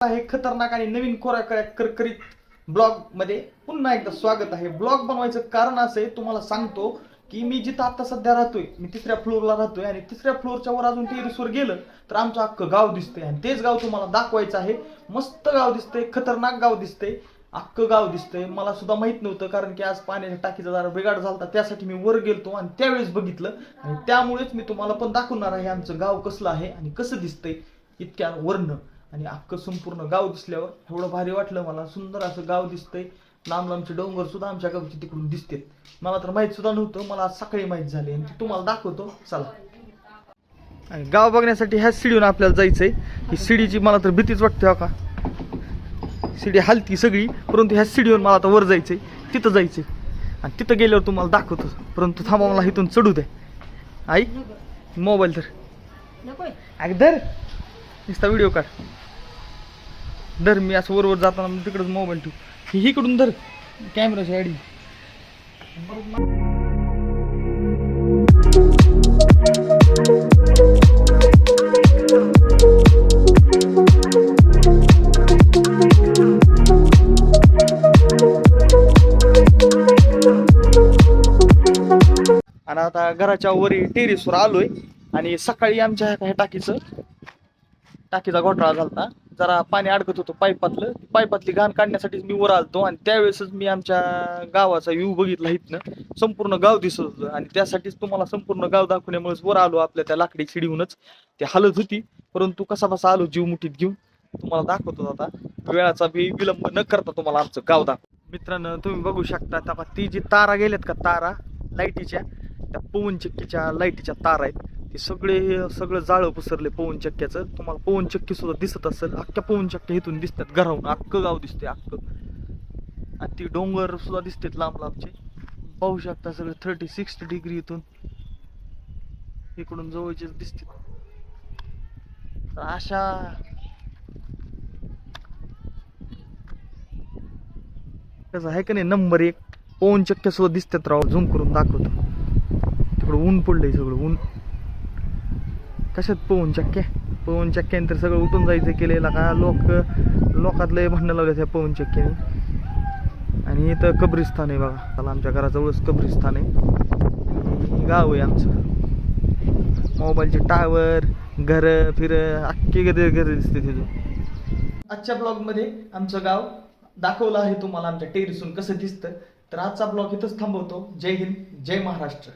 आहे खतरनाक आणि नवीन कोऱ्या कोऱ्या करकरीत ब्लॉगमध्ये पुन्हा एकदा स्वागत आहे. ब्लॉग बनवायचं कारण असं आहे तुम्हाला सांगतो की मी जिथं आता सध्या राहतोय मी तिसऱ्या फ्लोअरला राहतोय आणि तिसऱ्या फ्लोअरच्या वर अजून टेरिसवर गेलं तर आमचं अख्खं गाव दिसतंय आणि तेच गाव तुम्हाला दाखवायचं आहे. मस्त गाव दिसतंय खतरनाक गाव दिसतंय अख्खं गाव दिसतंय. मला सुद्धा माहीत नव्हतं कारण की आज पाण्याच्या टाकीचा जरा बिघाड झाला त्यासाठी मी वर गेलतो आणि त्यावेळेस बघितलं आणि त्यामुळेच मी तुम्हाला पण दाखवणार आहे आमचं गाव कसलं आहे आणि कसं दिसतंय इतक्या वर्ण आणि अख्खं संपूर्ण गाव दिसल्यावर एवढं भारी वाटलं मला. सुंदर असं गाव दिसतंय. लांब लांबचे डोंगर सुद्धा आमच्या गावची तिकडून दिसते मला तर माहीत सुद्धा नव्हतं. मला आज सकाळी माहीत झाले आणि ते तुम्हाला दाखवतो. चला. आणि गाव बघण्यासाठी ह्या सीडीवर आपल्याला जायचंय. ही सीडीची मला तर भीतीच वाटते हो का? सीडी हलती सगळी. परंतु ह्या सीडीवर मला आता वर जायचंय. तिथं जायचंय. आणि तिथं गेल्यावर तुम्हाला दाखवतो. परंतु थांबा मला इथून चढू द्या. आई मोबाईल तर नकोय अग धर. नुसता व्हिडिओ काढ. धर मी असं वरवर जाताना मग तिकडंच मोबाईल ठेवू. ही इकडून धर कॅमेराची ॲडी आणि आता घराच्या वरी टेरेसवर आलोय. आणि सकाळी आमच्या ह्या टाकीचं टाकीचा घोटाळा झालता. जरा पाणी अडकत होतं पाईपातलं. पाईपातली घाण काढण्यासाठीच मी वर आलतो आणि त्यावेळेसच मी आमच्या गावाचा व्ह्यू बघितला इथनं. संपूर्ण गाव दिसत होतं आणि त्यासाठीच तुम्हाला संपूर्ण गाव दाखवण्यामुळेच वर आलो आपल्या त्या लाकडी शिडीहूनच. ते हलत होती परंतु कसा बसा आलो जीव मुठीत घेऊन तुम्हाला दाखवतो आता. वेळाचा बी विलंब न करता तुम्हाला आमचं गाव दाखव. मित्रांनो तुम्ही बघू शकता ती जी तारा गेल्यात का तारा? लाईटीच्या. त्या पवन चिक्कीच्या लाईटीच्या तारा आहेत. ते सगळे सगळं जाळं पसरले पवन चक्क्याचं. तुम्हाला पवन चक्की सुद्धा दिसत असेल. अख्ख्या पवन चक्क्या इथून दिसतात घराहून. अख्खं गाव दिसते अख्खं. आणि ती डोंगर सुद्धा दिसतात लांब लांबचे. पाहू शकता सगळे थर्टी सिक्स्टी डिग्री इथून. इकडून जवळचेच दिसते तर अशा कसं आहे का नाही नंबर एक. पवन चक्क्या सुद्धा दिसतात राव. झूम करून दाखवतो. तिकडं ऊन पडलंय सगळं. ऊन कशात पवन चक्क्या पवन चक्क्यानंतर सगळं उठून जायचं केलेला. का लोक लोकात लय भांडणं लावल्या त्या पवन चक्क्याने. आणि इथं कब्रिस्तान आहे बघा. त्याला आमच्या घराजवळच कब्रिस्तान आहे. आणि गाव आहे आमचं. मोबाईलचे टावर घर फिर अख्खे गदे घर दिसते तिथून आजच्या ब्लॉगमध्ये आमचं गाव दाखवलं आहे तुम्हाला आमच्या टेरिसून कसं दिसतं. तर आजचा ब्लॉग इथंच थांबवतो. जय हिंद जय महाराष्ट्र.